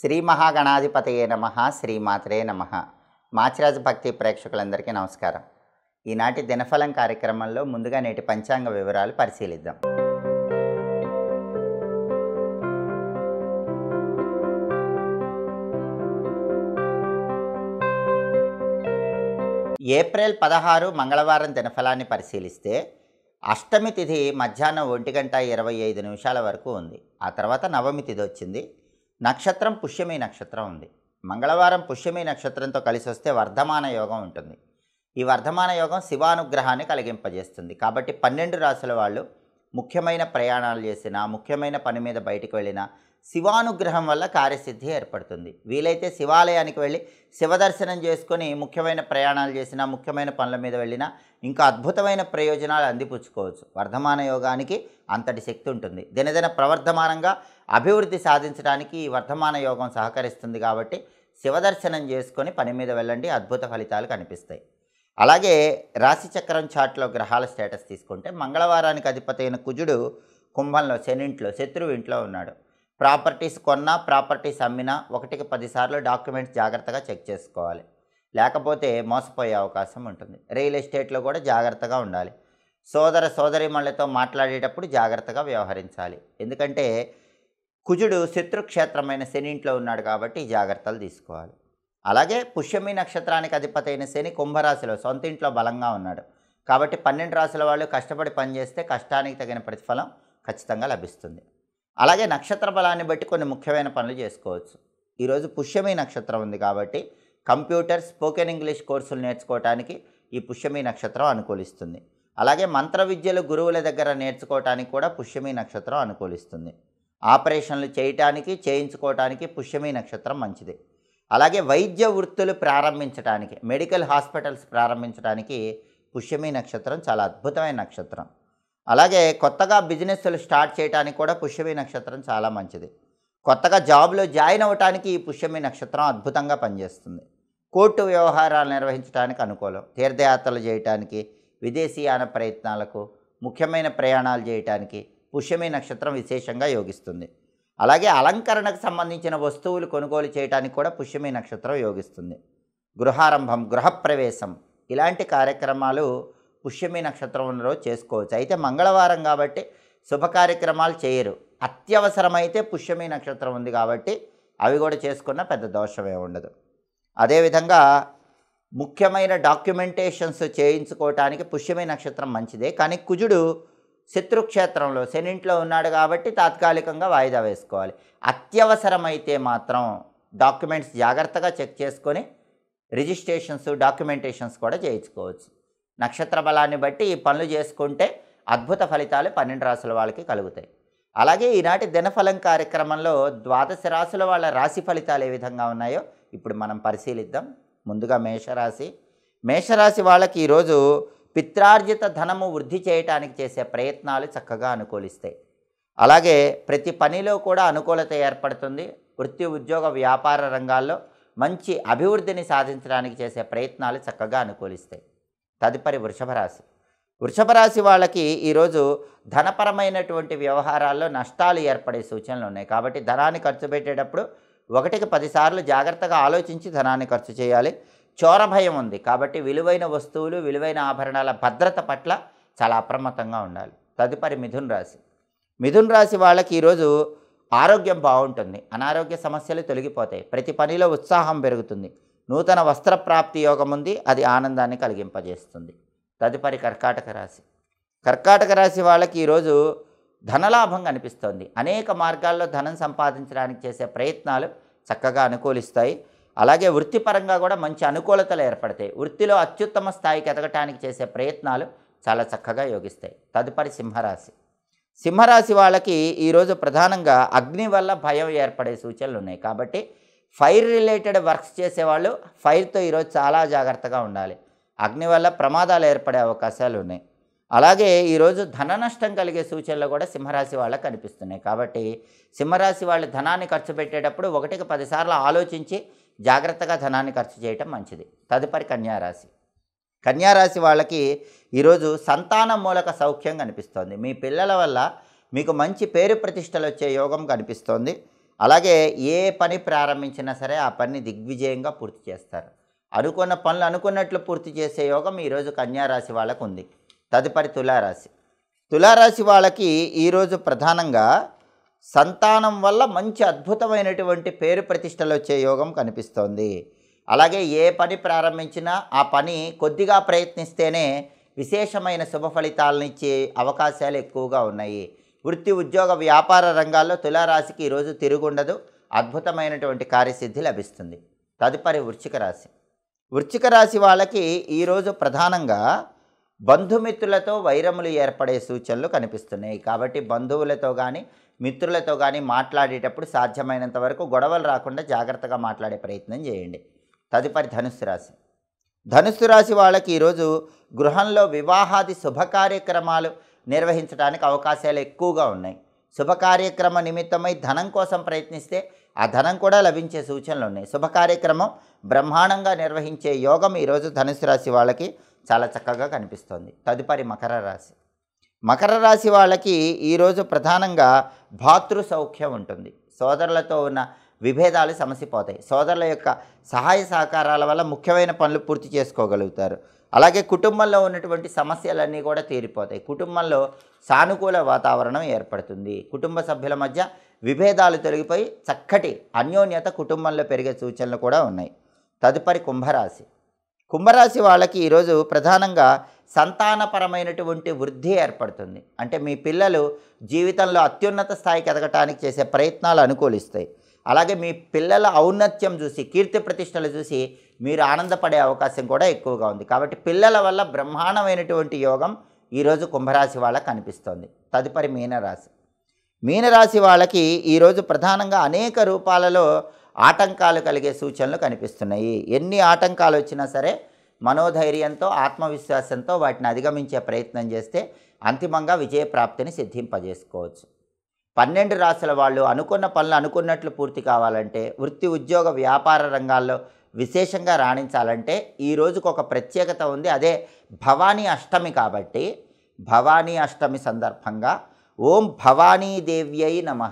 శ్రీ మహాగణాధిపతయే నమ శ్రీమాత్రే నమ. మాచిరాజు భక్తి ప్రేక్షకులందరికీ నమస్కారం. ఈనాటి దినఫలం కార్యక్రమంలో ముందుగా నేటి పంచాంగ వివరాలు పరిశీలిద్దాం. ఏప్రిల్ పదహారు మంగళవారం దినఫలాన్ని పరిశీలిస్తే అష్టమి తిథి మధ్యాహ్నం ఒంటి గంట ఇరవై ఐదు నిమిషాల వరకు ఉంది. ఆ తర్వాత నవమి తిథి వచ్చింది. నక్షత్రం పుష్యమి నక్షత్రం ఉంది. మంగళవారం పుష్యమి నక్షత్రంతో కలిసి వస్తే వర్ధమాన యోగం ఉంటుంది. ఈ వర్ధమాన యోగం శివానుగ్రహాన్ని కలిగింపజేస్తుంది. కాబట్టి పన్నెండు రాసుల వాళ్ళు ముఖ్యమైన ప్రయాణాలు చేసినా ముఖ్యమైన పని మీద బయటికి వెళ్ళినా శివానుగ్రహం వల్ల కార్యసిద్ధి ఏర్పడుతుంది. వీలైతే శివాలయానికి వెళ్ళి శివదర్శనం చేసుకొని ముఖ్యమైన ప్రయాణాలు చేసినా ముఖ్యమైన పనుల మీద వెళ్ళినా ఇంకా అద్భుతమైన ప్రయోజనాలు అందిపుచ్చుకోవచ్చు. వర్ధమాన యోగానికి అంతటి శక్తి ఉంటుంది. దినదిన ప్రవర్ధమానంగా అభివృద్ధి సాధించడానికి ఈ వర్ధమాన యోగం సహకరిస్తుంది కాబట్టి శివదర్శనం చేసుకొని పని మీద వెళ్ళండి అద్భుత ఫలితాలు కనిపిస్తాయి. అలాగే రాశిచక్రం చాట్లో గ్రహాల స్టేటస్ తీసుకుంటే మంగళవారానికి అధిపతి అయిన కుజుడు కుంభంలో శనింట్లో శత్రువు ఇంట్లో ఉన్నాడు. ప్రాపర్టీస్ కొన్నా ప్రాపర్టీస్ అమ్మినా ఒకటికి పదిసార్లు డాక్యుమెంట్స్ జాగ్రత్తగా చెక్ చేసుకోవాలి. లేకపోతే మోసపోయే అవకాశం ఉంటుంది. రియల్ ఎస్టేట్లో కూడా జాగ్రత్తగా ఉండాలి. సోదర సోదరిమణులతో మాట్లాడేటప్పుడు జాగ్రత్తగా వ్యవహరించాలి. ఎందుకంటే కుజుడు శత్రుక్షేత్రమైన శని ఇంట్లో ఉన్నాడు కాబట్టి ఈ జాగ్రత్తలు తీసుకోవాలి. అలాగే పుష్యమి నక్షత్రానికి అధిపతి అయిన శని కుంభరాశిలో సొంత ఇంట్లో బలంగా ఉన్నాడు. కాబట్టి పన్నెండు రాశుల వాళ్ళు కష్టపడి పనిచేస్తే కష్టానికి తగిన ప్రతిఫలం ఖచ్చితంగా లభిస్తుంది. అలాగే నక్షత్ర బలాన్ని బట్టి కొన్ని ముఖ్యమైన పనులు చేసుకోవచ్చు. ఈరోజు పుష్యమి నక్షత్రం ఉంది కాబట్టి కంప్యూటర్ స్పోకెన్ ఇంగ్లీష్ కోర్సులు నేర్చుకోవటానికి ఈ పుష్యమి నక్షత్రం అనుకూలిస్తుంది. అలాగే మంత్ర విద్యలు గురువుల దగ్గర నేర్చుకోవటానికి కూడా పుష్యమి నక్షత్రం అనుకూలిస్తుంది. ఆపరేషన్లు చేయటానికి చేయించుకోవటానికి పుష్యమి నక్షత్రం మంచిది. అలాగే వైద్య వృత్తులు ప్రారంభించడానికి మెడికల్ హాస్పిటల్స్ ప్రారంభించడానికి పుష్యమి నక్షత్రం చాలా అద్భుతమైన నక్షత్రం. అలాగే కొత్తగా బిజినెస్లు స్టార్ట్ చేయడానికి కూడా పుష్యమి నక్షత్రం చాలా మంచిది. కొత్తగా జాబ్లో జాయిన్ అవ్వటానికి ఈ పుష్యమి నక్షత్రం అద్భుతంగా పనిచేస్తుంది. కోర్టు వ్యవహారాలు నిర్వహించడానికి అనుకూలం. తీర్థయాత్రలు చేయటానికి విదేశీయాన ప్రయత్నాలకు ముఖ్యమైన ప్రయాణాలు చేయటానికి పుష్యమి నక్షత్రం విశేషంగా యోగిస్తుంది. అలాగే అలంకరణకు సంబంధించిన వస్తువులు కొనుగోలు చేయడానికి కూడా పుష్యమి నక్షత్రం యోగిస్తుంది. గృహారంభం గృహప్రవేశం ఇలాంటి కార్యక్రమాలు పుష్యమి నక్షత్రం ఉన్న రోజు చేసుకోవచ్చు. అయితే మంగళవారం కాబట్టి శుభ కార్యక్రమాలు చేయరు. అత్యవసరమైతే పుష్యమి నక్షత్రం ఉంది కాబట్టి అవి కూడా చేసుకున్న పెద్ద దోషమే ఉండదు. అదేవిధంగా ముఖ్యమైన డాక్యుమెంటేషన్స్ చేయించుకోవటానికి పుష్యమి నక్షత్రం మంచిదే. కానీ కుజుడు శత్రుక్షేత్రంలో శనింట్లో ఉన్నాడు కాబట్టి తాత్కాలికంగా వాయిదా వేసుకోవాలి. అత్యవసరమైతే మాత్రం డాక్యుమెంట్స్ జాగ్రత్తగా చెక్ చేసుకొని రిజిస్ట్రేషన్స్ డాక్యుమెంటేషన్స్ కూడా చేయించుకోవచ్చు. నక్షత్ర బలాన్ని బట్టి ఈ పనులు చేసుకుంటే అద్భుత ఫలితాలు పన్నెండు రాసుల వాళ్ళకి కలుగుతాయి. అలాగే ఈనాటి దినఫలం కార్యక్రమంలో ద్వాదశ రాసుల వాళ్ళ రాశి ఫలితాలు ఏ విధంగా ఉన్నాయో ఇప్పుడు మనం పరిశీలిద్దాం. ముందుగా మేషరాశి. మేషరాశి వాళ్ళకి ఈరోజు పిత్రార్జిత ధనము వృద్ధి చేయటానికి చేసే ప్రయత్నాలు చక్కగా అనుకూలిస్తాయి. అలాగే ప్రతి పనిలో కూడా అనుకూలత ఏర్పడుతుంది. వృత్తి ఉద్యోగ వ్యాపార రంగాల్లో మంచి అభివృద్ధిని సాధించడానికి చేసే ప్రయత్నాలు చక్కగా అనుకూలిస్తాయి. తదుపరి వృషభ రాశి. వృషభ రాశి వాళ్ళకి ఈరోజు ధనపరమైనటువంటి వ్యవహారాల్లో నష్టాలు ఏర్పడే సూచనలు ఉన్నాయి. కాబట్టి ధనాన్ని ఖర్చు పెట్టేటప్పుడు ఒకటికి పదిసార్లు జాగ్రత్తగా ఆలోచించి ధనాన్ని ఖర్చు చేయాలి. చోర భయం ఉంది. కాబట్టి విలువైన వస్తువులు విలువైన ఆభరణాల భద్రత పట్ల చాలా అప్రమత్తంగా ఉండాలి. తదుపరి మిథున్ రాశి. మిథున్ రాశి వాళ్ళకి ఈరోజు ఆరోగ్యం బాగుంటుంది. అనారోగ్య సమస్యలు తొలగిపోతాయి. ప్రతి పనిలో ఉత్సాహం పెరుగుతుంది. నూతన వస్త్ర ప్రాప్తి యోగం ఉంది అది ఆనందాన్ని కలిగింపజేస్తుంది. తదుపరి కర్కాటక రాశి. కర్కాటక రాశి వాళ్ళకి ఈరోజు ధనలాభం కనిపిస్తోంది. అనేక మార్గాల్లో ధనం సంపాదించడానికి చేసే ప్రయత్నాలు చక్కగా అనుకూలిస్తాయి. అలాగే వృత్తిపరంగా కూడా మంచి అనుకూలతలు ఏర్పడతాయి. వృత్తిలో అత్యుత్తమ స్థాయికి ఎదగటానికి చేసే ప్రయత్నాలు చాలా చక్కగా యోగిస్తాయి. తదుపరి సింహరాశి. సింహరాశి వాళ్ళకి ఈరోజు ప్రధానంగా అగ్ని వల్ల భయం ఏర్పడే సూచనలు ఉన్నాయి. కాబట్టి ఫైర్ రిలేటెడ్ వర్క్స్ చేసేవాళ్ళు ఫైర్తో ఈరోజు చాలా జాగ్రత్తగా ఉండాలి. అగ్ని వల్ల ప్రమాదాలు ఏర్పడే అవకాశాలు ఉన్నాయి. అలాగే ఈరోజు ధన నష్టం కలిగే సూచనలు కూడా సింహరాశి వాళ్ళకి కనిపిస్తున్నాయి. కాబట్టి సింహరాశి వాళ్ళు ధనాన్ని ఖర్చు పెట్టేటప్పుడు ఒకటికి పదిసార్లు ఆలోచించి జాగ్రత్తగా ధనాన్ని ఖర్చు చేయటం మంచిది. తదుపరి కన్యారాశి. కన్యారాశి వాళ్ళకి ఈరోజు సంతాన మూలక సౌఖ్యం కనిపిస్తోంది. మీ పిల్లల వల్ల మీకు మంచి పేరు ప్రతిష్టలు వచ్చే యోగం కనిపిస్తోంది. అలాగే ఏ పని ప్రారంభించినా సరే ఆ పని దిగ్విజయంగా పూర్తి చేస్తారు. అనుకున్న పనులు అనుకున్నట్లు పూర్తి చేసే యోగం ఈరోజు కన్యారాశి వాళ్ళకు ఉంది తదుపరి తులారాశి. తులారాశి వాళ్ళకి ఈరోజు ప్రధానంగా సంతానం వల్ల మంచి అద్భుతమైనటువంటి పేరు ప్రతిష్టలు వచ్చే యోగం కనిపిస్తోంది. అలాగే ఏ పని ప్రారంభించినా ఆ పని కొద్దిగా ప్రయత్నిస్తేనే విశేషమైన శుభ ఫలితాలను ఇచ్చే అవకాశాలు ఎక్కువగా ఉన్నాయి. వృత్తి ఉద్యోగ వ్యాపార రంగాల్లో తులారాశికి ఈరోజు తిరుగుండదు. అద్భుతమైనటువంటి కార్యసిద్ధి లభిస్తుంది. తదుపరి వృశ్చిక రాశి. వృశ్చిక రాశి వాళ్ళకి ఈరోజు ప్రధానంగా బంధుమిత్రులతో వైరములు ఏర్పడే సూచనలు కనిపిస్తున్నాయి. కాబట్టి బంధువులతో కానీ మిత్రులతో కానీ మాట్లాడేటప్పుడు సాధ్యమైనంత వరకు గొడవలు రాకుండా జాగ్రత్తగా మాట్లాడే ప్రయత్నం చేయండి. తదుపరి ధనుస్సు రాశి. ధనుస్సు రాశి వాళ్ళకి ఈరోజు గృహంలో వివాహాది శుభ కార్యక్రమాలు నిర్వహించడానికి అవకాశాలు ఎక్కువగా ఉన్నాయి. శుభ కార్యక్రమ నిమిత్తమై ధనం కోసం ప్రయత్నిస్తే ఆ ధనం కూడా లభించే సూచనలు ఉన్నాయి. శుభ కార్యక్రమం బ్రహ్మాండంగా నిర్వహించే యోగం ఈరోజు ధనుసు రాశి వాళ్ళకి చాలా చక్కగా కనిపిస్తోంది. తదుపరి మకర రాశి. మకర రాశి వాళ్ళకి ఈరోజు ప్రధానంగా భాతృ సౌఖ్యం ఉంటుంది. సోదరులతో ఉన్న విభేదాలు సమసిపోతాయి. సోదరుల యొక్క సహాయ సహకారాల వల్ల ముఖ్యమైన పనులు పూర్తి చేసుకోగలుగుతారు. అలాగే కుటుంబంలో ఉన్నటువంటి సమస్యలన్నీ కూడా తీరిపోతాయి. కుటుంబంలో సానుకూల వాతావరణం ఏర్పడుతుంది. కుటుంబ సభ్యుల మధ్య విభేదాలు తొలగిపోయి చక్కటి అన్యోన్యత కుటుంబంలో పెరిగే సూచనలు కూడా ఉన్నాయి. తదుపరి కుంభరాశి. కుంభరాశి వాళ్ళకి ఈరోజు ప్రధానంగా సంతానపరమైనటువంటి వృద్ధి ఏర్పడుతుంది. అంటే మీ పిల్లలు జీవితంలో అత్యున్నత స్థాయికి ఎదగటానికి చేసే ప్రయత్నాలు అనుకూలిస్తాయి. అలాగే మీ పిల్లల ఔన్నత్యం చూసి కీర్తి ప్రతిష్టలు చూసి మీరు ఆనందపడే అవకాశం కూడా ఎక్కువగా ఉంది. కాబట్టి పిల్లల వల్ల బ్రహ్మాండమైనటువంటి యోగం ఈరోజు కుంభరాశి వాళ్ళకి కనిపిస్తోంది. తదుపరి మీనరాశి. మీనరాశి వాళ్ళకి ఈరోజు ప్రధానంగా అనేక రూపాలలో ఆటంకాలు కలిగే సూచనలు కనిపిస్తున్నాయి. ఎన్ని ఆటంకాలు వచ్చినా సరే మనోధైర్యంతో ఆత్మవిశ్వాసంతో వాటిని అధిగమించే ప్రయత్నం చేస్తే అంతిమంగా విజయప్రాప్తిని సిద్ధింపజేసుకోవచ్చు. పన్నెండు రాసుల వాళ్ళు అనుకున్న పనులు అనుకున్నట్లు పూర్తి కావాలంటే వృత్తి ఉద్యోగ వ్యాపార రంగాల్లో విశేషంగా రాణించాలంటే ఈ రోజుకు ఒక ప్రత్యేకత ఉంది. అదే భవానీ అష్టమి కాబట్టి భవానీ అష్టమి సందర్భంగా ఓం భవానీ దేవ్యై నమ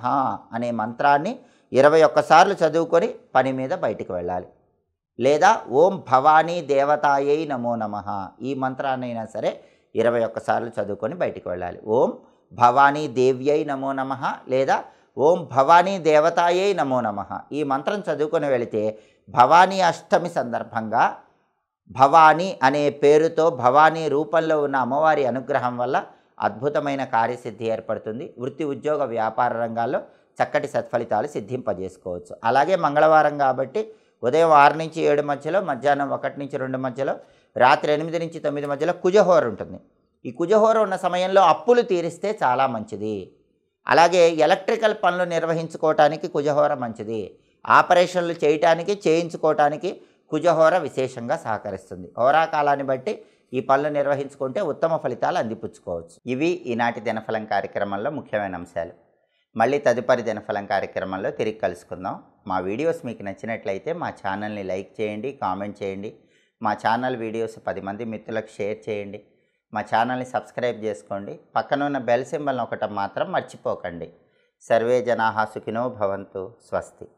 అనే మంత్రాన్ని ఇరవై ఒక్కసార్లు చదువుకొని పని మీద బయటికి వెళ్ళాలి. లేదా ఓం భవానీ దేవతాయై నమో నమ ఈ మంత్రాన్నైనా సరే ఇరవై ఒక్కసార్లు చదువుకొని బయటికి వెళ్ళాలి. ఓం భవానీ దేవ్యై నమో నమ లేదా ఓం భవానీ దేవతాయై నమో నమ ఈ మంత్రం చదువుకొని వెళితే భవానీ అష్టమి సందర్భంగా భవానీ అనే పేరుతో భవానీ రూపంలో ఉన్న అమ్మవారి అనుగ్రహం వల్ల అద్భుతమైన కార్యసిద్ధి ఏర్పడుతుంది. వృత్తి ఉద్యోగ వ్యాపార రంగాల్లో చక్కటి సత్ఫలితాలు సిద్ధింపజేసుకోవచ్చు. అలాగే మంగళవారం కాబట్టి ఉదయం ఆరు నుంచి ఏడు మధ్యలో మధ్యాహ్నం ఒకటి నుంచి రెండు మధ్యలో రాత్రి ఎనిమిది నుంచి తొమ్మిది మధ్యలో కుజహోర ఉంటుంది. ఈ కుజహోర ఉన్న సమయంలో అప్పులు తీరిస్తే చాలా మంచిది. అలాగే ఎలక్ట్రికల్ పనులు నిర్వహించుకోవటానికి కుజహోర మంచిది. ఆపరేషన్లు చేయటానికి చేయించుకోవటానికి కుజహోర విశేషంగా సహకరిస్తుంది. హోరాకాలాన్ని బట్టి ఈ పనులు నిర్వహించుకుంటే ఉత్తమ ఫలితాలు అందిపుచ్చుకోవచ్చు. ఇవి ఈనాటి దినఫలం కార్యక్రమంలో ముఖ్యమైన అంశాలు. మళ్ళీ తదుపరి దినఫలం కార్యక్రమంలో తిరిగి కలుసుకుందాం. మా వీడియోస్ మీకు నచ్చినట్లయితే మా ఛానల్ని లైక్ చేయండి కామెంట్ చేయండి. మా ఛానల్ వీడియోస్ పది మంది మిత్రులకు షేర్ చేయండి. మా ఛానల్ని సబ్స్క్రైబ్ చేసుకోండి. పక్కనున్న బెల్ సింబల్ ఒకటం మాత్రం మర్చిపోకండి. సర్వే జనాహా సుఖినో భవంతు. స్వస్తి.